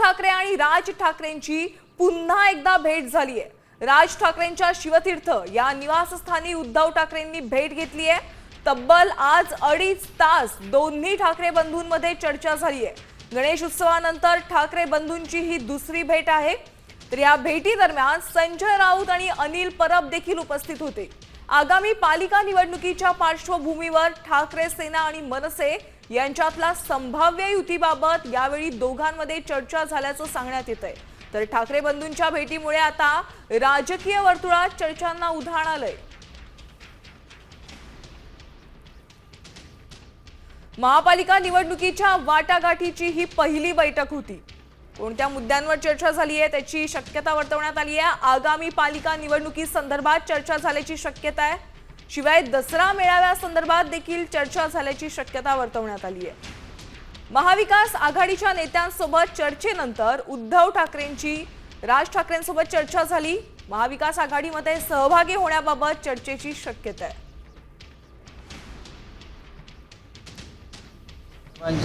ठाकरे आणि राज ठाकरेंची पुन्हा एकदा भेट झाली आहे राज ठाकरेंच्या शिवतीर्थ या निवासस्थानी उद्धव ठाकरेंनी भेट घेतली आहे तब्बल आज अडीच तास दोन्ही ठाकरे बंधूंमध्ये चर्चा झाली आहे गणेश उत्सवानंतर ठाकरे बंधूंची ही दुसरी भेट आहे. तर या भेटीदरम्यान संजय राऊत आणि अनिल परब देखील उपस्थित होते. आगामी पालिका निवडणुकीच्या पार्श्वभूमीवर ठाकरे सेना आणि मनसे यांच्यातला संभाव्य युतीबाबत यावेळी दोघांमध्ये चर्चा झाल्याचं सांगण्यात येत आहे तर ठाकरे बंधूंच्या भेटीमुळे आता राजकीय वर्तुळात चर्चांना उधाण आलंय. महापालिका निवडणुकीच्या वाटाघाटीची ही पहिली बैठक होती. कोणत्या मुद्द्यांवर चर्चा झाली आहे त्याची शक्यता वर्तवण्यात आली आहे. आगामी पालिका निवडणुकी संदर्भात चर्चा झाल्याची शक्यता आहे. शिवाय दसरा मेळाव्यासंदर्भात देखील चर्चा झाल्याची शक्यता वर्तवण्यात आली आहे. महाविकास आघाडीच्या नेत्यांसोबत चर्चेनंतर उद्धव ठाकरेंची राज ठाकरेंसोबत चर्चा झाली. महाविकास आघाडीमध्ये सहभागी होण्याबाबत चर्चेची शक्यता आहे.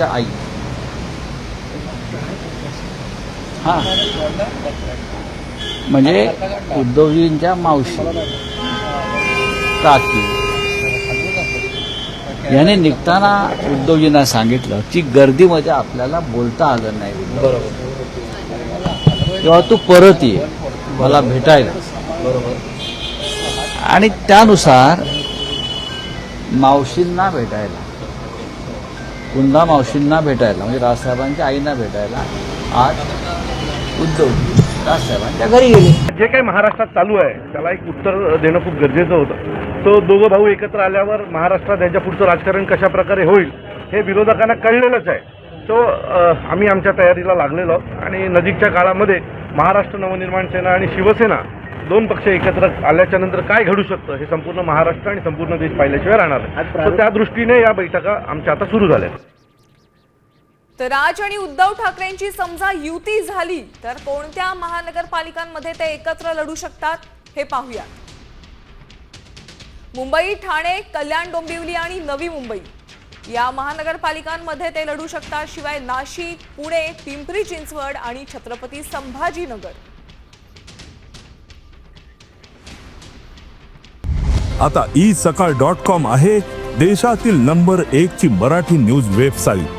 आई. हा. म्हणजे उद्धवजींच्या मावशी. काकी. याने निघताना उद्धवजींना सांगितलं की गर्दीमध्ये आपल्याला बोलता आलं नाही. तेव्हा तू परत ये. मला भेटायला. आणि त्यानुसार मावशींना भेटायला. कुंदा मावशींना भेटायला. म्हणजे राजसाहेबांच्या आईना भेटायला. आज उद्धव राजसाहेबांच्या घरी गेले. जे काही महाराष्ट्रात चालू आहे त्याला एक उत्तर देणं खूप गरजेचं होतं. तो दोघं भाऊ एकत्र आल्यावर महाराष्ट्रात याच्या पुढचं राजकारण कशा प्रकारे होईल हे विरोधकांना कळलेलंच आहे. तो आम्ही आमच्या तयारीला लागलेलो आणि नजीकच्या काळामध्ये महाराष्ट्र नवनिर्माण सेना आणि शिवसेना दोन पक्ष एकत्र आल्याच्यानंतर काय घडू शकतं हे संपूर्ण महाराष्ट्र आणि संपूर्ण देश पाहिल्याशिवाय राहणार नाही. तर त्या दृष्टीने या बैठका आमच्या आता सुरू झाल्या. तर राज आणि उद्धव ठाकरेंची समजा युती झाली तर कोणत्या महानगरपालिकांमध्ये ते एकत्र लढू शकतात हे पाहूया मुंबई ठाणे कल्याण डोंबिवली आणि नवी मुंबई. या महानगरपालिकांमध्ये ते लढू शकतात शिवाय नाशिक पुणे पिंपरी चिंचवड आणि छत्रपती संभाजीनगर. आता ई सकाळ डॉट कॉम आहे देशातील नंबर एक ची मराठी न्यूज वेबसाईट